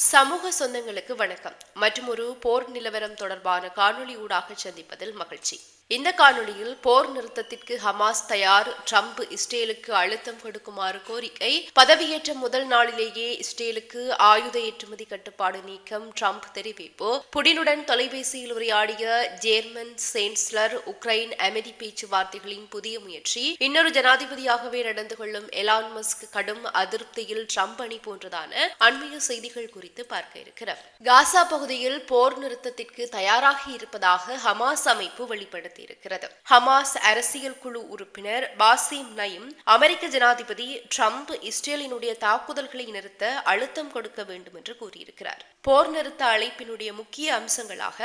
சமூக சொந்தங்களுக்கு வணக்கம். மற்றும் ஒரு போர் நிலவரம் தொடர்பான காணொளி ஊடாக சந்திப்பதில் மகிழ்ச்சி. இந்த காணொளியில் போர் நிறுத்தத்திற்கு ஹமாஸ் தயார் ட்ரம்ப் இஸ்ரேலுக்கு அழுத்தம் கொடுக்குமாறு கோரிக்கை பதவியேற்ற முதல் நாளிலேயே இஸ்ரேலுக்கு ஆயுத ஏற்றுமதி கட்டுப்பாடு நீக்கம் ட்ரம்ப் தெரிவிப்பு. புடினுடன் தொலைபேசியில் உரையாடிய ஜேர்மன் சேன்ஸ்லர் உக்ரைன் அமைதி பேச்சுவார்த்தைகளின் புதிய முயற்சி. இன்னொரு ஜனாதிபதியாகவே நடந்து கொள்ளும் எலான் மஸ்க் கடும் அதிருப்தியில் ட்ரம்ப் அணி போன்றதான அண்மைய செய்திகள் குறித்து பார்க்க இருக்கிறார் காசா பகுதியில் போர் நிறுத்தத்திற்கு தயாராகி இருப்பதாக ஹமாஸ் அமைப்பு வெளிப்படுத்தியிருக்கிறது ஹமாஸ் அரசியல் குழு உறுப்பினர் பாசிம் நயிம் அமெரிக்க ஜனாதிபதி ட்ரம்ப் இஸ்ரேலினுடைய தாக்குதல்களை நிறுத்த அழுத்தம் கொடுக்க வேண்டும் என்று கூறியிருக்கிறார். போர் நிறுத்த அழைப்பினுடைய முக்கிய அம்சங்களாக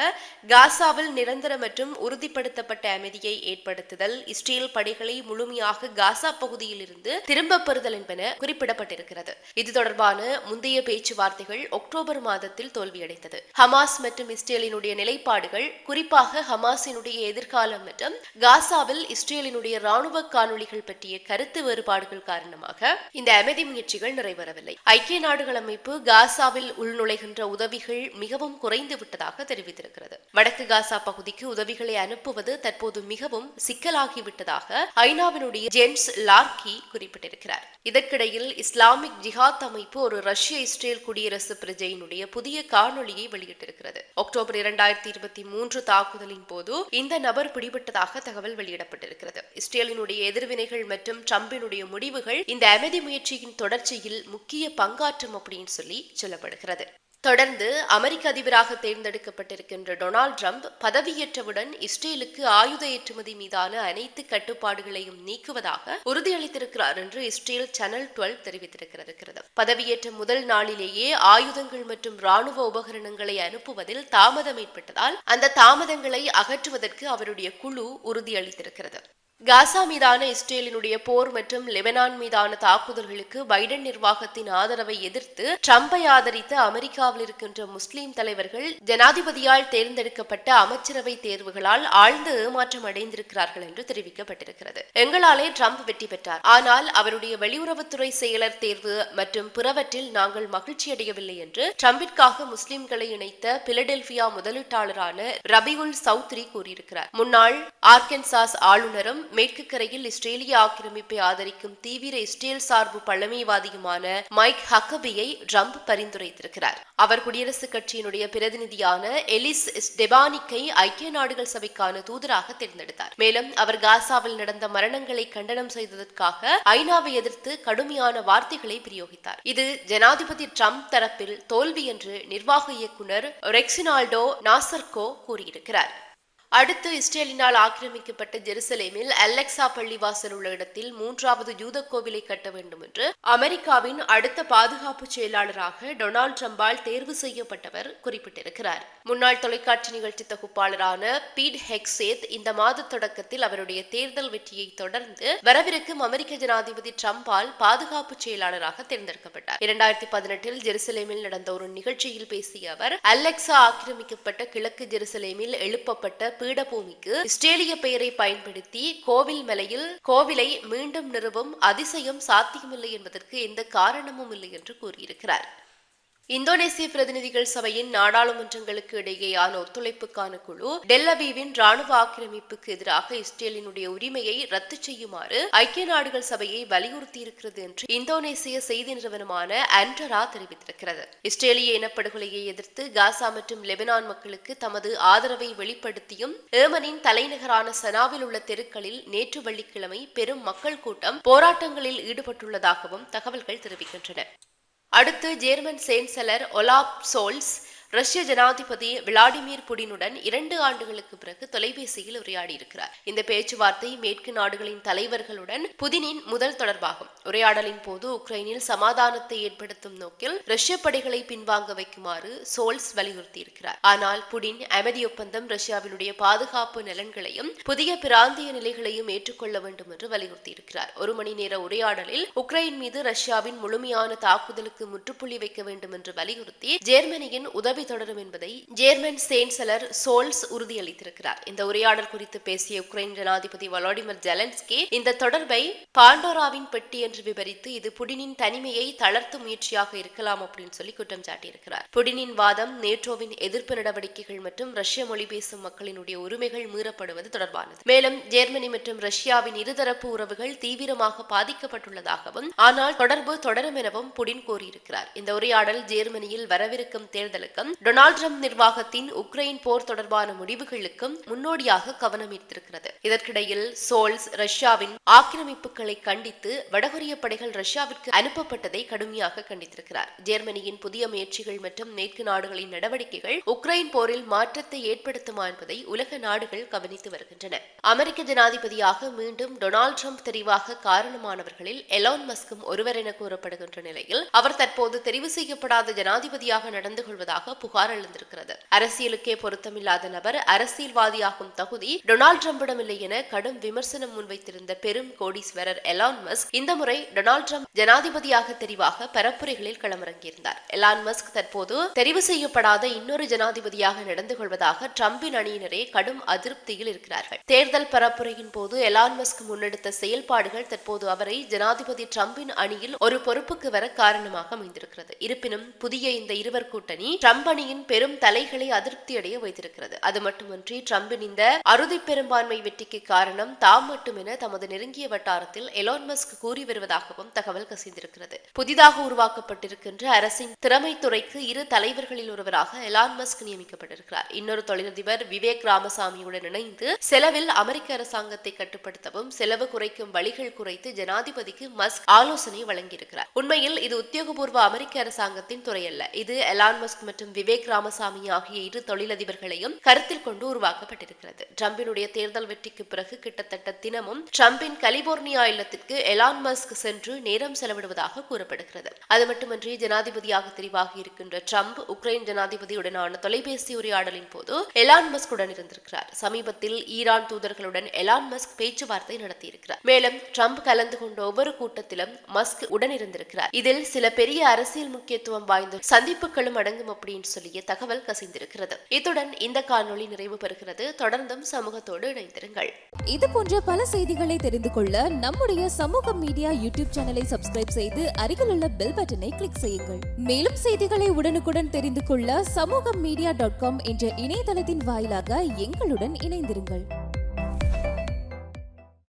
காசாவில் நிரந்தர மற்றும் உறுதிப்படுத்தப்பட்ட அமைதியை ஏற்படுத்துதல் இஸ்ரேல் படைகளை முழுமையாக காசா பகுதியில் இருந்து திரும்ப பெறுதல் என்பன குறிப்பிடப்பட்டிருக்கிறது. இது தொடர்பான முந்தைய பேச்சுவார்த்தைகள் அக்டோபர் மாதத்தில் தோல்வியடைந்தது. ஹமாஸ் மற்றும் இஸ்ரேலினுடைய நிலைப்பாடுகள் குறிப்பாக ஹமாஸினுடைய காலம் மற்றும் காசாவில் இஸ்ரேலினுடைய ராணுவ காணொலிகள் பற்றிய கருத்து வேறுபாடுகள் காரணமாக இந்த அமைதி முயற்சிகள் நிறைவேறவில்லை. ஐக்கிய நாடுகள் அமைப்பு காசாவில் உள்நுழைகின்ற உதவிகள் மிகவும் குறைந்து விட்டதாக தெரிவித்திருக்கிறது. வடக்கு காசா பகுதிக்கு உதவிகளை அனுப்புவது தற்போது மிகவும் சிக்கலாகிவிட்டதாக ஐநாவினுடைய ஜேம்ஸ் லார்கி குறிப்பிட்டிருக்கிறார். இதற்கிடையில் இஸ்லாமிக் ஜிஹாத் அமைப்பு ஒரு ரஷ்ய இஸ்ரேல் குடியரசு பிரஜையினுடைய புதிய காணொலியை வெளியிட்டிருக்கிறது. அக்டோபர் இரண்டாயிரத்தி இருபத்தி மூன்று தாக்குதலின் போது இந்த நபர் பிடிபட்டதாக தகவல் வெளியிடப்பட்டிருக்கிறது. இஸ்ரேலினுடைய எதிர்வினைகள் மற்றும் ட்ரம்பினுடைய முடிவுகள் இந்த அமைதி முயற்சியின் தொடர்ச்சியில் முக்கிய பங்காற்றும் அப்படின்னு சொல்லி சொல்லப்படுகிறது. தொடர்ந்து அமெரிக்க அதிபராக தேர்ந்தெடுக்கப்பட்டிருக்கின்ற டொனால்ட் ட்ரம்ப் பதவியேற்றவுடன் இஸ்ரேலுக்கு ஆயுத ஏற்றுமதி மீதான அனைத்து கட்டுப்பாடுகளையும் நீக்குவதாக உறுதியளித்திருக்கிறார் என்று இஸ்ரேல் சேனல் டுவெல் தெரிவித்திருக்கிறது. பதவியேற்ற முதல் நாளிலேயே ஆயுதங்கள் மற்றும் ராணுவ உபகரணங்களை அனுப்புவதில் தாமதம் ஏற்பட்டதால் அந்த தாமதங்களை அகற்றுவதற்கு அவருடைய குழு உறுதியளித்திருக்கிறது. காசா மீதான இஸ்ரேலினுடைய போர் மற்றும் லெபனான் மீதான தாக்குதல்களுக்கு பைடன் நிர்வாகத்தின் ஆதரவை எதிர்த்து ட்ரம்பை ஆதரித்த அமெரிக்காவில் இருக்கின்ற முஸ்லிம் தலைவர்கள் ஜனாதிபதியால் தேர்ந்தெடுக்கப்பட்ட அமைச்சரவை தேர்வுகளால் ஆழ்ந்த ஏமாற்றம் அடைந்திருக்கிறார்கள் என்று தெரிவிக்கப்பட்டிருக்கிறது. எங்களாலே ட்ரம்ப் வெற்றி பெற்றார். ஆனால் அவருடைய வெளியுறவுத்துறை செயலர் தேர்வு மற்றும் பிறவற்றில் நாங்கள் மகிழ்ச்சி அடையவில்லை என்று ட்ரம்பிற்காக முஸ்லிம்களை இணைத்த பிலடெல்பியா முதலீட்டாளரான ரபிகுல் சௌத்ரி கூறியிருக்கிறார். முன்னாள் ஆர்கன்சாஸ் ஆளுநரும் மேற்கு கரையில் இஸ்ரேலிய ஆக்கிரமிப்பை ஆதரிக்கும் தீவிர இஸ்ரேல் சார்பு பழமைவாதியுமான மைக் ஹக்கபியை ட்ரம்ப் பரிந்துரைத்திருக்கிறார். அவர் குடியரசுக் கட்சியினுடைய பிரதிநிதியான எலிஸ் டெபானிக்கை ஐக்கிய நாடுகள் சபைக்கான தூதராக தேர்ந்தெடுத்தார். மேலும் அவர் காசாவில் நடந்த மரணங்களை கண்டனம் செய்ததற்காக ஐநாவை எதிர்த்து கடுமையான வார்த்தைகளை பிரயோகித்தார். இது ஜனாதிபதி ட்ரம்ப் தரப்பில் தோல்வி என்று நிர்வாக இயக்குனர் ரெக்சினால்டோ நாசர்கோ கூறியிருக்கிறார். அடுத்து இஸ்ரேலினால் ஆக்கிரமிக்கப்பட்ட ஜெருசலேமில் அலெக்சா பள்ளிவாசல் உள்ள இடத்தில் மூன்றாவது யூத கோவிலை கட்ட வேண்டும் என்று அமெரிக்காவின் அடுத்த பாதுகாப்பு செயலாளராக டொனால்டு ட்ரம்பால் தேர்வு செய்யப்பட்டவர் குறிப்பிட்டிருக்கிறார். முன்னாள் தொலைக்காட்சி நிகழ்ச்சி தொகுப்பாளரான பீட் ஹெக்சேத் இந்த மாத தொடக்கத்தில் அவருடைய தேர்தல் வெற்றியை தொடர்ந்து வரவிருக்கும் அமெரிக்க ஜனாதிபதி ட்ரம்பால் பாதுகாப்பு செயலாளராக தேர்ந்தெடுக்கப்பட்டார். இரண்டாயிரத்தி பதினெட்டில் ஜெருசலேமில் நடந்த ஒரு நிகழ்ச்சியில் பேசிய அவர் அலெக்சா ஆக்கிரமிக்கப்பட்ட கிழக்கு ஜெருசலேமில் எழுப்பப்பட்ட பீடபூமிக்கு இஸ்ரேலிய பெயரை பயன்படுத்தி கோவில் மலையில் கோவிலை மீண்டும் நிறுவும் அதிசயம் சாத்தியமில்லை என்பதற்கு எந்த காரணமும் இல்லை என்று கூறியிருக்கிறார். இந்தோனேசிய பிரதிநிதிகள் சபையின் நாடாளுமன்றங்களுக்கு இடையேயான ஒத்துழைப்புக்கான குழு டெல்லவீவின் ராணுவ ஆக்கிரமிப்புக்கு எதிராக இஸ்ரேலினுடைய உரிமையை ரத்து செய்யுமாறு ஐக்கிய நாடுகள் சபையை வலியுறுத்தியிருக்கிறது என்று இந்தோனேசிய செய்தி நிறுவனமான அன்டரா தெரிவித்திருக்கிறது. இஸ்ரேலிய இனப்படுகொலையை எதிர்த்து காசா மற்றும் லெபனான் மக்களுக்கு தமது ஆதரவை வெளிப்படுத்தியும் ஏமனின் தலைநகரான சனாவில் உள்ள தெருக்களில் நேற்று வெள்ளிக்கிழமை பெரும் மக்கள் கூட்டம் போராட்டங்களில் ஈடுபட்டுள்ளதாகவும் தகவல்கள் தெரிவிக்கின்றன. அடுத்து ஜேர்மன் சேன்சலர் ஒலாப் சோல்ஸ் ரஷ்ய ஜனாதிபதி விளாடிமிர் புடினுடன் இரண்டு ஆண்டுகளுக்கு பிறகு தொலைபேசியில் உரையாடியிருக்கிறார். இந்த பேச்சுவார்த்தை மேற்கு நாடுகளின் தலைவர்களுடன் புதினின் முதல் தொடர்பாகும். உரையாடலின் போது உக்ரைனில் சமாதானத்தை ஏற்படுத்தும் நோக்கில் ரஷ்ய படைகளை பின்வாங்க வைக்குமாறு சோல்ஸ் வலியுறுத்தியிருக்கிறார். ஆனால் புடின் அமைதி ஒப்பந்தம் ரஷ்யாவினுடைய பாதுகாப்பு நலன்களையும் புதிய பிராந்திய நிலைகளையும் ஏற்றுக்கொள்ள வேண்டும் என்று வலியுறுத்தியிருக்கிறார். ஒரு மணி நேர உரையாடலில் உக்ரைன் மீது ரஷ்யாவின் முழுமையான தாக்குதலுக்கு முற்றுப்புள்ளி வைக்க வேண்டும் என்று வலியுறுத்தி ஜெர்மனியின் உதவி உதவி தொடரும் என்பதை ஜேர்மன் சேன்சலர் சோல்ஸ் உறுதியளித்திருக்கிறார். இந்த உரையாடல் குறித்து பேசிய உக்ரைன் ஜனாதிபதி வலாடிமிர் ஜெலன்ஸ்கி இந்த தொடர்பை பாண்டோராவின் பெட்டி என்று விவரித்து இது புடினின் தனிமையை தளர்த்தும் முயற்சியாக இருக்கலாம் அப்படின்னு சொல்லி குற்றம் சாட்டியிருக்கிறார். புடினின் வாதம் நேட்டோவின் எதிர்ப்பு நடவடிக்கைகள் மற்றும் ரஷ்ய மொழி பேசும் மக்களினுடைய உரிமைகள் மீறப்படுவது தொடர்பானது. மேலும் ஜெர்மனி மற்றும் ரஷ்யாவின் இருதரப்பு உறவுகள் தீவிரமாக பாதிக்கப்பட்டுள்ளதாகவும் ஆனால் தொடர்பு தொடரும் எனவும் புடின் கூறியிருக்கிறார். இந்த உரையாடல் ஜெர்மனியில் வரவிருக்கும் தேர்தலுக்கும் டொனால்டு ட்ரம்ப் நிர்வாகத்தின் உக்ரைன் போர் தொடர்பான முடிவுகளுக்கும் முன்னோடியாக கவனம் ஈர்த்திருக்கிறது. இதற்கிடையில் சோல்ஸ் ரஷ்யாவின் ஆக்கிரமிப்புகளை கண்டித்து வடகொரிய படைகள் ரஷ்யாவிற்கு அனுப்பப்பட்டதை கடுமையாக கண்டித்திருக்கிறார். ஜெர்மனியின் புதிய முயற்சிகள் மற்றும் மேற்கு நாடுகளின் நடவடிக்கைகள் உக்ரைன் போரில் மாற்றத்தை ஏற்படுத்துமா என்பதை உலக நாடுகள் கவனித்து வருகின்றன. அமெரிக்க ஜனாதிபதியாக மீண்டும் டொனால்டு ட்ரம்ப் தெரிவாக காரணமானவர்களில் எலான் மஸ்கும் ஒருவர் என கூறப்படுகின்ற நிலையில் அவர் தற்போது தெரிவு செய்யப்படாத ஜனாதிபதியாக நடந்து கொள்வதாக புகார் எழுந்திருக்கிறது. அரசியலுக்கே பொருத்தமில்லாத நபர் அரசியல்வாதியாகும் தகுதி டொனால்ட் ட்ரம்பிடம் இல்லை என கடும் விமர்சனம் முன்வைத்திருந்த பெரும் கோடீஸ்வரர் எலான் மஸ்க் இந்த முறை டொனால்ட் ட்ரம்ப் ஜனாதிபதியாக தெரிவாக பரப்புரைகளில் களமிறங்கியிருந்தார். எலான் மஸ்க் தற்போது தெரிவு செய்யப்படாத இன்னொரு ஜனாதிபதியாக நடந்து கொள்வதாக ட்ரம்பின் அணியினரே கடும் அதிருப்தியில் இருக்கிறார்கள். தேர்தல் பரப்புரையின் போது எலான் மஸ்க் முன்னெடுத்த செயல்பாடுகள் தற்போது அவரை ஜனாதிபதி ட்ரம்பின் அணியில் ஒரு பொறுப்புக்கு வர காரணமாக அமைந்திருக்கிறது. இருப்பினும் புதிய இந்த இருவர் கூட்டணி ட்ரம்ப் அணியின் பெரும் தலைகளை அதிருப்தியடைய வைத்திருக்கிறது. அது மட்டுமின்றி ட்ரம்பின் இந்த அறுதி பெரும்பான்மை வெற்றிக்கு காரணம் தாம் மட்டுமென தமது நெருங்கிய வட்டாரத்தில் எலான் மஸ்க் கூறி வருவதாகவும் தகவல் கசிந்திருக்கிறது. புதிதாக உருவாக்கப்பட்டிருக்கின்ற அரசின் திறமை துறைக்கு இரு தலைவர்களில் ஒருவராக எலான் மஸ்க் நியமிக்கப்பட்டிருக்கிறார். இன்னொரு தொழிலதிபர் விவேக் ராமசாமியுடன் இணைந்து செலவில் அமெரிக்க அரசாங்கத்தை கட்டுப்படுத்தவும் செலவு குறைக்கும் வழிகள் குறித்து ஜனாதிபதிக்கு மஸ்க் ஆலோசனை வழங்கியிருக்கிறார். உண்மையில் இது உத்தியோகபூர்வ அமெரிக்க அரசாங்கத்தின் துறை அல்ல இது எலான் மஸ்க் மற்றும் விவேக் ராமசாமி ஆகிய இரு தொழிலதிபர்களையும் கருத்தில் கொண்டு உருவாக்கப்பட்டிருக்கிறது. டிரம்பினுடைய தேர்தல் வெற்றிக்கு பிறகு கிட்டத்தட்ட தினமும் டிரம்பின் கலிபோர்னியா இல்லத்திற்கு எலான் மஸ்க் சென்று நேரம் செலவிடுவதாக கூறப்படுகிறது. அது மட்டுமன்றி ஜனாதிபதியாக தெரிவாகி இருக்கின்ற டிரம்ப் உக்ரைன் ஜனாதிபதியுடனான தொலைபேசி உரையாடலின் போது எலான் மஸ்குடன் இருந்திருக்கிறார். சமீபத்தில் ஈரான் தூதர்களுடன் எலான் மஸ்க் பேச்சுவார்த்தை நடத்தியிருக்கிறார். மேலும் ட்ரம்ப் கலந்து கொண்ட ஒவ்வொரு கூட்டத்திலும் மஸ்க் உடன் இருந்திருக்கிறார். இதில் சில பெரிய அரசியல் முக்கியத்துவம் வாய்ந்த சந்திப்புகளும் அடங்கும் அப்படின்னு சொல்லிய தகவல் கசிந்திருக்கிறது. இத்துடன் இந்த காணொளி நிறைவு பெறுகிறது. தொடர்ந்தும் சமூகத்தோடு இணைந்திருங்கள். இது போன்ற பல செய்திகளை தெரிந்து கொள்ள நம்முடைய சமூக மீடியா யூடியூப் சேனலை சப்ஸ்கிரைப் செய்து அருகிலுள்ள பெல் பட்டனை கிளிக் செய்யுங்கள். மேலும் செய்திகளை உடனுக்குடன் தெரிந்து கொள்ள சமூக மீடியா டாட் காம் என்ற இணையதளத்தின் வாயிலாக எங்களுடன் இணைந்திருங்கள்.